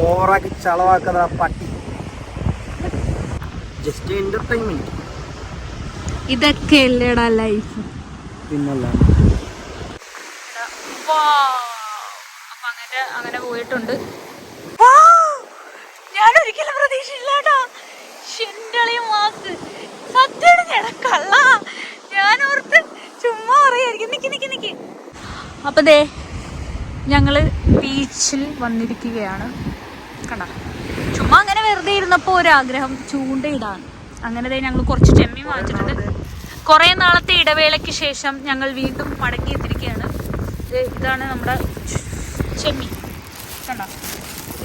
ഓവറാക്കി ചളവാക്കുന്ന പട്ടി. Just entertainment ഇതൊക്കെ അല്ലേടാ ലൈഫ് പിന്നല്ല. അപ്പൊ അങ്ങനെ അങ്ങനെ പോയിട്ടുണ്ട്. ഞാൻ ഒരിക്കലും പ്രതീക്ഷയില്ലാട്ടോ മാസ് സത്യം ഞാൻ കള്ള. ഞാൻ ഓർത്ത് ചുമ്മാ പറയായിരിക്കും നിക്ക് നിക്ക് നിക്ക്. അപ്പൊ ദേ ഞങ്ങൾ ബീച്ചിൽ വന്നിരിക്കുകയാണ്. കണ്ട ചുമ്മാ അങ്ങനെ വെറുതെ ഇരുന്നപ്പോ ഒരാഗ്രഹം ചൂണ്ടയിടാൻ അങ്ങനെ ഞങ്ങൾ കുറച്ച് ചെമ്മീൻ വാങ്ങിച്ചിട്ടുണ്ട്. കുറെ നാളത്തെ ഇടവേളയ്ക്ക് ശേഷം ഞങ്ങൾ വീണ്ടും മടങ്ങിയെത്തിരിക്കുകയാണ് ഇതാണ് നമ്മുടെ ചെമ്മീൻ. കണ്ട?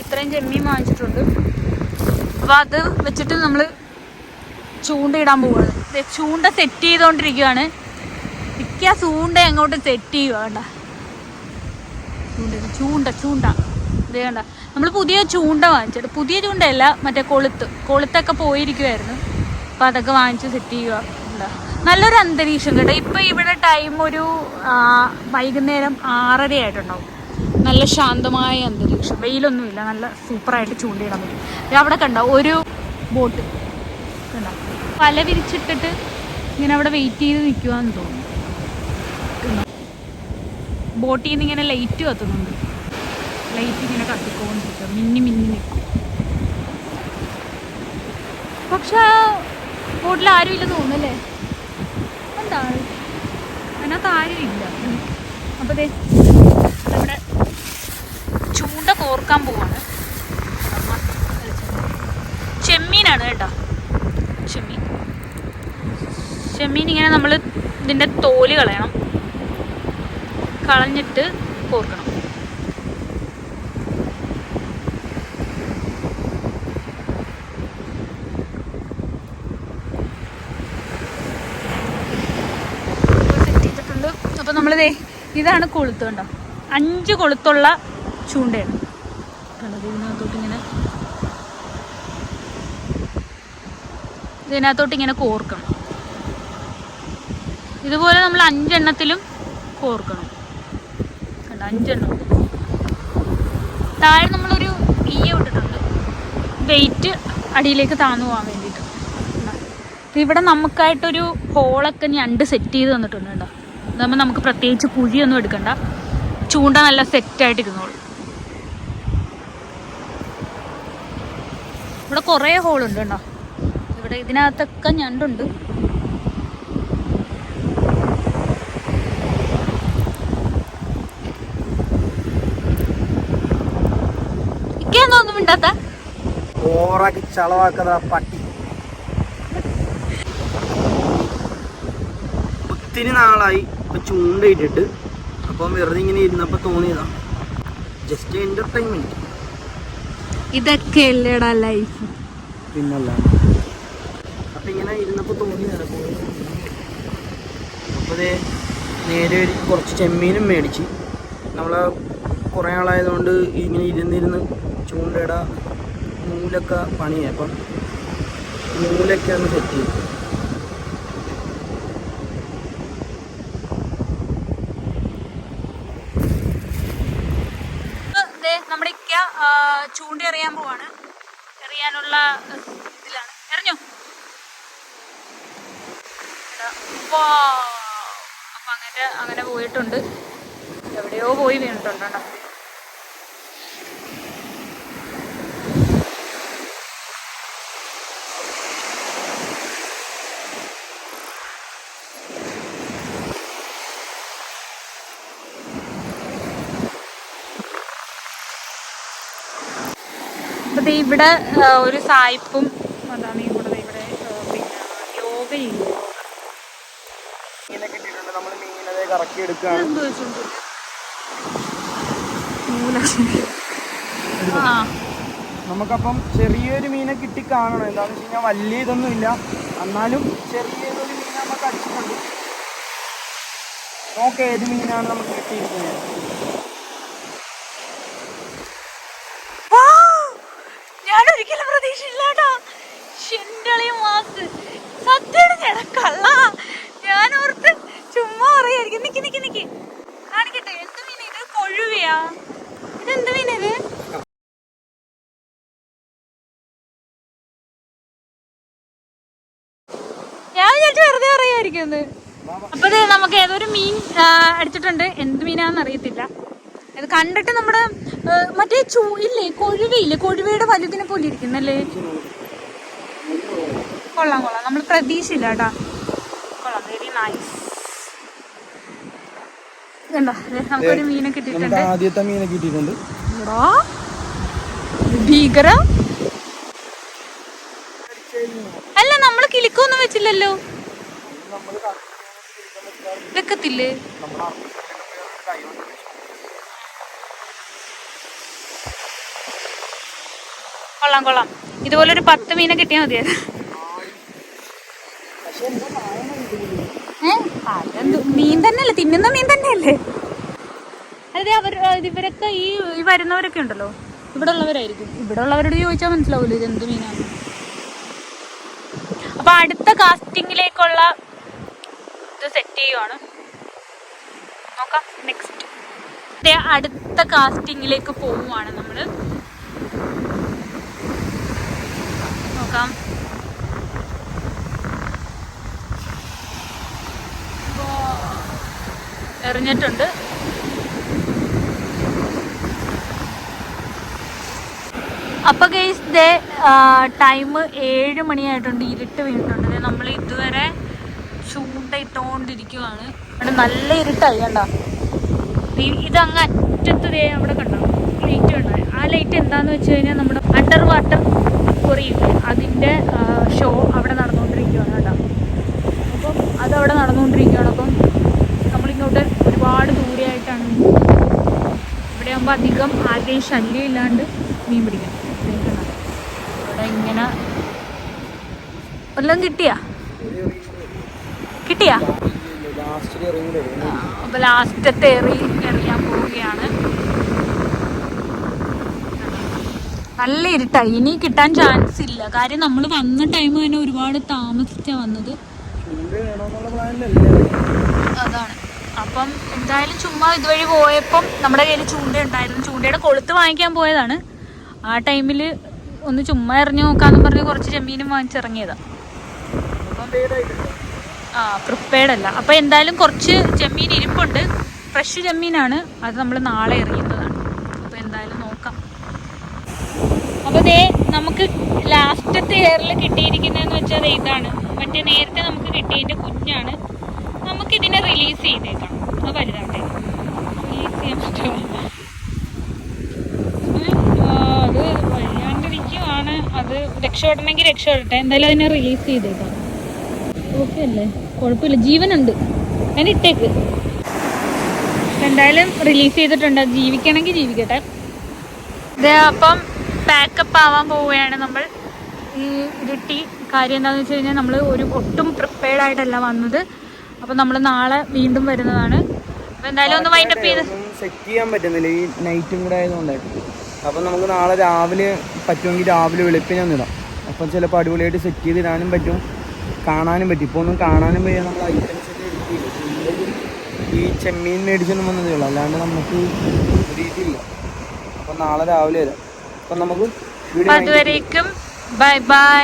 ഇത്രയും ചെമ്മീൻ വാങ്ങിച്ചിട്ടുണ്ട്. അപ്പൊ അത് വെച്ചിട്ട് നമ്മൾ ചൂണ്ടയിടാൻ ദേ ചൂണ്ട സെറ്റ് ചെയ്തോണ്ടിരിക്കുകയാണ് മിക്ക ചൂണ്ട അങ്ങോട്ട് സെറ്റ് ചെയ്യുക വേണ്ട ചൂണ്ട ചൂണ്ട ചൂണ്ട. ഇതേ കണ്ട? നമ്മൾ പുതിയ ചൂണ്ട വാങ്ങിച്ചത്. പുതിയ ചൂണ്ടയല്ല മറ്റേ കൊളുത്ത്. കൊളുത്തൊക്കെ പോയിരിക്കുമായിരുന്നു അപ്പം അതൊക്കെ വാങ്ങിച്ച് സെറ്റ് ചെയ്യുക നല്ലൊരു അന്തരീക്ഷം കേട്ടോ. ഇപ്പം ഇവിടെ ടൈം ഒരു വൈകുന്നേരം ആറര ആയിട്ടുണ്ടാവും നല്ല ശാന്തമായ അന്തരീക്ഷം. വെയിലൊന്നുമില്ല. നല്ല സൂപ്പറായിട്ട് ചൂണ്ടയിടാൻ പറ്റും. അവിടെ കണ്ടോ? ഒരു ബോട്ട്. കണ്ടോ? വല വിരിച്ചിട്ടിട്ട് ഇങ്ങനെ അവിടെ വെയിറ്റ് ചെയ്ത് നിൽക്കുവാന്ന് തോന്നുന്നു. ബോട്ടിൽ നിന്ന് ഇങ്ങനെ ലൈറ്റ് കത്തുന്നുണ്ട്. ലൈറ്റ് ഇങ്ങനെ കത്തിക്കൊണ്ടിരിക്കും. മിന്നി മിന്നി നിൽക്കും പക്ഷെ ബോട്ടിൽ ആരും ഇല്ല തോന്നുന്നല്ലേ? എന്താ അതിനകത്ത് ആരും ഇല്ല. അപ്പോൾ ദേ നമ്മുടെ ചൂണ്ട കോർക്കാൻ പോവാണ്. ചെമ്മീനാണ് കേട്ടോ. ചെമ്മീൻ. ചെമ്മീൻ ഇങ്ങനെ നമ്മൾ ഇതിന്റെ തോൽ കളയണം. കളഞ്ഞിട്ട് കോർക്കണം സെറ്റ് ചെയ്തിട്ടുണ്ട് അപ്പോൾ നമ്മളിതേ ഇതാണ് കൊളുത്ത് കണ്ടോ? അഞ്ച് കൊളുത്തുള്ള ചൂണ്ടയാണ്. കണ്ടത് ഇതിനകത്തോട്ട് ഇങ്ങനെ ഇതിനകത്തോട്ട് ഇങ്ങനെ കോർക്കണം. ഇതുപോലെ നമ്മൾ അഞ്ചെണ്ണത്തിലും കോർക്കണം. കണ്ട അഞ്ചെണ്ണം. താഴെ നമ്മളൊരു ഈയ ഇട്ടിട്ടുണ്ട്. വെയിറ്റ് അടിയിലേക്ക് താന്നു പോകാൻ വേണ്ടിയിട്ട്? ഇവിടെ നമുക്കായിട്ടൊരു ഹോളൊക്കെ ഞണ്ട് സെറ്റ് ചെയ്ത് തന്നിട്ടുണ്ട് കേട്ടോ അതാകുമ്പോൾ നമുക്ക് പ്രത്യേകിച്ച് കുഴിയൊന്നും എടുക്കണ്ട. ചൂണ്ട നല്ല സെറ്റായിട്ട് ഇരുന്നോളൂ. ഇവിടെ കുറേ ഹോളുണ്ട് കേട്ടോ ഇവിടെ ഇതിനകത്തൊക്കെ ഞണ്ടുണ്ട്. പട്ടി. ഒത്തിരി നാളായി. ഇപ്പൊ ചൂണ്ടയിട്ടിട്ട് അപ്പം വെറുതെ ഇങ്ങനെ ഇരുന്നപ്പോൾ തോന്നിയതാ. ജസ്റ്റ് എന്റർടൈൻമെന്റ് ഇതൊക്കെ അല്ലേടാ ലൈഫ് പിന്നല്ല. അപ്പൊ ഇങ്ങനെ ഇരുന്നപ്പോ തോന്നിയതാണ് അപ്പൊ ദേ നേരെ ഒരു കുറച്ച് ചെമ്മീനും മേടിച്ച്. നമ്മളെ കുറേ ആളായതുകൊണ്ട് ഇങ്ങനെ ഇരുന്നിരുന്ന് ചൂണ്ടയുടെ നൂലൊക്കെ പണിയായി അപ്പം നൂലൊക്കെ ഒന്ന് സെറ്റ് ചെയ്തു ദേ നമ്മുടെ ഇക്ക ആ, ചൂണ്ട എറിയാൻ പോവാണ്. എറിയാനുള്ള ഇതിലാണ്. എറിഞ്ഞു. അപ്പൊ അങ്ങനെ അങ്ങനെ പോയിട്ടുണ്ട്. എവിടെയോ പോയി വീണിട്ടുണ്ട് ദേ ഇവിടെ ഒരു സായിപ്പും അതാണ് ഇവിടെ ഇവിടെ യോഗ ചെയ്യുന്നു നമുക്കപ്പം ചെറിയൊരു മീനെ കിട്ടി കാണണം. എന്താണെന്ന് വെച്ച് കഴിഞ്ഞാൽ വലിയ ഇതൊന്നും ഇല്ല. എന്നാലും ചെറിയൊരു മീനെ നമുക്ക് അടിച്ചിട്ടുണ്ട്. നോക്ക് ഏത് മീനാണ് നമുക്ക് കിട്ടിയിരിക്കുന്നത്. നിക്ക് ഇത്? ഞാൻ വിചാരിച്ചു വെറുതെ പറയായിരിക്കും അപ്പൊ നമുക്ക് ഏതൊരു മീൻ അടിച്ചിട്ടുണ്ട്. എന്ത് മീനാന്ന് അറിയത്തില്ല. അത് കണ്ടിട്ട് നമ്മുടെ മറ്റേ ചൂ ഇല്ലേ കൊഴുവയില്ലേ? കൊഴുവയുടെ വലുതിനെ പോലെ ഇരിക്കുന്നല്ലേ? കൊള്ളാം കൊള്ളാം. നമ്മൾ പ്രതീക്ഷയില്ല കേട്ടാ. കൊള്ളാം വെരി നൈസ് കണ്ടോ? ദേ നമുക്കൊരു മീനെ കിട്ടിയിട്ടുണ്ട്. ആദ്യത്തെ മീനെ കിട്ടിയിട്ടുണ്ട്. ഭീകര. അല്ല നമ്മൾ കിളിക്കൊന്നും വെച്ചില്ലല്ലോ. വെക്കത്തില്ലേ? കൊള്ളാം കൊള്ളാം. ഇതുപോലെ ഒരു പത്ത് മീനെ കിട്ടിയാൽ മതിയായിരുന്നു. മീൻ തന്നെയല്ലേ? തിന്നുന്ന മീൻ തന്നെയല്ലേ? അതെ അവർ ഇവരൊക്കെ ഈ ഈ വരുന്നവരൊക്കെ ഉണ്ടല്ലോ? ഇവിടെ ഉള്ളവരായിരിക്കും ഇവിടെ ഉള്ളവരോട് ചോദിച്ചാൽ മനസ്സിലാവില്ല ഇത് എന്ത് മീനാണ് അപ്പൊ അടുത്ത കാസ്റ്റിംഗിലേക്കുള്ള ഇത് സെറ്റ് ചെയ്യുവാണ്. നോക്കാം നെക്സ്റ്റ് അടുത്ത കാസ്റ്റിംഗിലേക്ക് പോവുകയാണ് നമ്മൾ. നോക്കാം. എറിഞ്ഞിട്ടുണ്ട്. അപ്പൊ ഗെയ്സ് ദേ ടൈം ഏഴ് മണിയായിട്ടുണ്ട് ഇരുട്ട് വീണിട്ടുണ്ട്. നമ്മൾ ഇതുവരെ ചൂണ്ട ഇട്ടുകൊണ്ടിരിക്കുവാണ് അവിടെ നല്ല ഇരുട്ടായി കണ്ട? ഇത് അങ്ങ് അറ്റത്ത് ദേ അവിടെ കണ്ടോ? ലൈറ്റ് കണ്ടോ? ആ ലൈറ്റ് എന്താന്ന് വെച്ച് കഴിഞ്ഞാൽ നമ്മുടെ അണ്ടർ വാട്ടർ കൊറിയില്ലേ അതിന്റെ ഷോ അവിടെ നടന്നുകൊണ്ടിരിക്കുകയാണ് കേട്ടോ. അപ്പം അതവിടെ നടന്നുകൊണ്ടിരിക്കുകയാണ് അപ്പം ഇവിടെ ആകുമ്പോൾ അധികം ആരുടെയും ശല്യം ഇല്ലാണ്ട് മീൻ പിടിക്കാം അവിടെ? ഇവിടെ ഇങ്ങനെ വല്ലതും കിട്ടിയാ? കിട്ടിയാ? അപ്പൊ ലാസ്റ്റത്തെ എറി എറിയാൻ പോവുകയാണ്. നല്ല ഇരുട്ടായി ഇനി കിട്ടാൻ ചാൻസ് ഇല്ല. കാര്യം നമ്മൾ വന്ന ടൈം തന്നെ ഒരുപാട് താമസിച്ചാ വന്നത്. അതാണ്. അപ്പം എന്തായാലും ചുമ്മാ ഇതുവഴി പോയപ്പം നമ്മുടെ കയ്യിൽ ചൂണ്ട ഉണ്ടായിരുന്നു. ചൂണ്ടയുടെ കൊളുത്ത് വാങ്ങിക്കാൻ പോയതാണ്. ആ ടൈമിൽ ഒന്ന് ചുമ്മാ എറിഞ്ഞു നോക്കാന്ന് പറഞ്ഞ് കുറച്ച് ചെമ്മീനും വാങ്ങിച്ചിറങ്ങിയതാണ് ആ പ്രിപ്പേർഡ് അല്ല. അപ്പം എന്തായാലും കുറച്ച് ചെമ്മീൻ ഇരിപ്പുണ്ട്. ഫ്രഷ് ചെമ്മീനാണ്. അത് നമ്മൾ നാളെ എറിയുന്നതാണ്. അപ്പം എന്തായാലും നോക്കാം. അപ്പോൾ ദേ നമുക്ക് ലാസ്റ്റത്തെ എയറിൽ കിട്ടിയിരിക്കുന്നതെന്ന് വെച്ചാൽ ഇതാണ്. മറ്റേ നേരത്തെ നമുക്ക് കിട്ടിയതിന്റെ കുഞ്ഞാണ്. നമുക്കിതിനെ റിലീസ് ചെയ്തേക്കാം. അത് വലുതാട്ടെ റിലീസ് ചെയ്യാൻ പറ്റുമോ അത് വഴിയാണ്ടിരിക്കുവാണ്. അത് രക്ഷപ്പെടണമെങ്കിൽ രക്ഷപ്പെടട്ടെ. എന്തായാലും അതിനെ റിലീസ് ചെയ്തേക്കാം. ഓക്കെ അല്ലേ? കുഴപ്പമില്ല. ജീവനുണ്ട്. അതിന് ഇട്ടേക്ക്. എന്തായാലും റിലീസ് ചെയ്തിട്ടുണ്ട്. ജീവിക്കണമെങ്കിൽ ജീവിക്കട്ടെ. ഇത് അപ്പം പാക്കപ്പ് ആവാൻ പോവുകയാണ് നമ്മൾ. ഈ ഇരുട്ടി കാര്യം എന്താണെന്ന് വെച്ച് കഴിഞ്ഞാൽ നമ്മൾ ഒരു ഒട്ടും പ്രിപ്പയർഡ് ആയിട്ടല്ല വന്നത്. അപ്പം നമ്മൾ നാളെ വീണ്ടും വരുന്നതാണ്. അപ്പൊ എന്തായാലും ഒന്ന് വൈൻഡപ്പ് ചെയ്ത് സെറ്റ് ചെയ്യാൻ പറ്റുന്നില്ല. ഈ നൈറ്റും കൂടെ ആയതുകൊണ്ടായിട്ട് അപ്പം നമുക്ക് നാളെ രാവിലെ പറ്റുമെങ്കിൽ രാവിലെ വെളുപ്പിനെ ഒന്നിടാം അപ്പം ചിലപ്പോൾ അടിപൊളിയായിട്ട് സെറ്റ് ചെയ്തിടാനും പറ്റും. കാണാനും പറ്റും. ഇപ്പോൾ ഒന്നും കാണാനും വയ്യ. നമ്മൾ ഐറ്റംസ് ഈ ചെമ്മീൻ മേടിച്ചൊന്നും വന്നതേ ഉള്ളൂ. അല്ലാണ്ട് നമുക്ക് രീതിയില്ല അപ്പം നാളെ രാവിലെ വരാം. അപ്പം നമുക്ക് അതുവരേക്കും. Bye bye